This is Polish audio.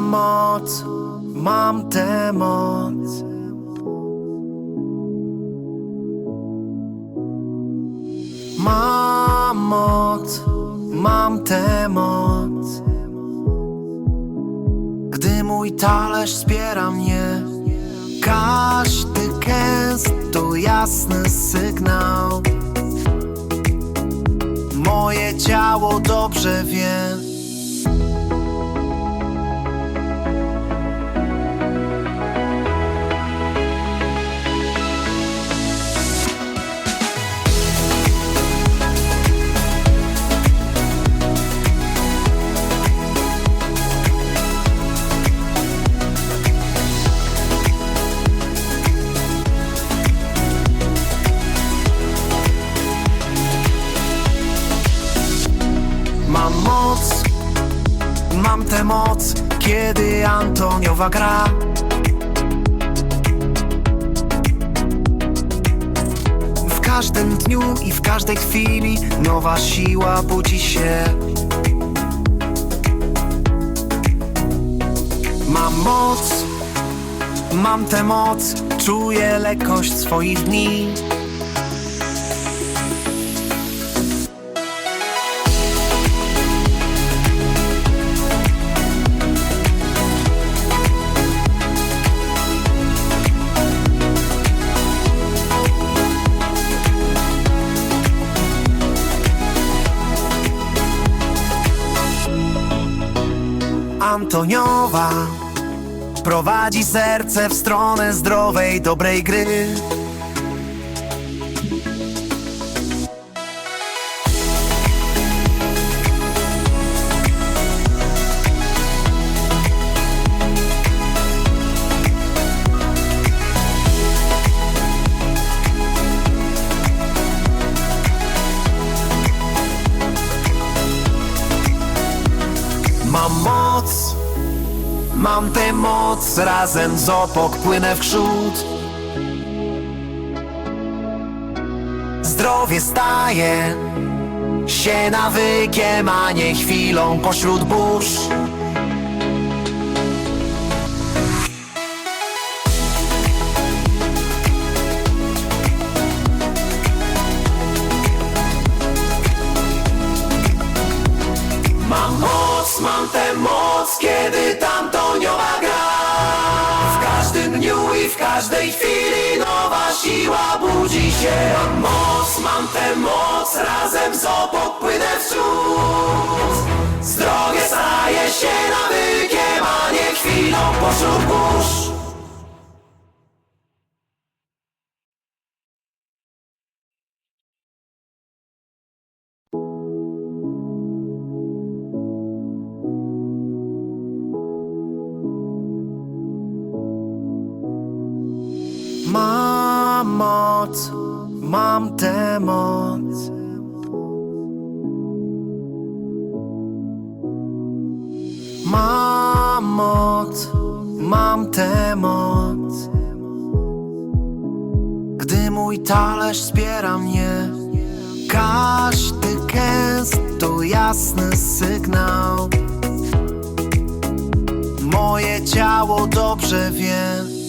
moc, mam tę moc. Mam moc, mam tę moc. Gdy mój talerz wspiera mnie, każdy gest to jasny sygnał. Moje ciało dobrze wie. Mam tę moc, kiedy Antoniowa gra. W każdym dniu i w każdej chwili nowa siła budzi się. Mam moc, mam tę moc, czuję lekkość swoich dni. Antoniowa prowadzi serce w stronę zdrowej, dobrej gry. Mam moc, mam tę moc, razem z opok płynę w przód. Zdrowie staje się nawykiem, a nie chwilą pośród burz. Moc, mam tę moc, kiedy tamtoniowa gra. W każdym dniu i w każdej chwili nowa siła budzi się. Mam moc, mam tę moc, razem z opok płynę w przód Zdrowie staje się nawykiem, a nie chwilą pośród Mam moc, mam tę moc. Mam moc, mam tę moc. Gdy mój talerz wspiera mnie, każdy gest to jasny sygnał. Moje ciało dobrze wie.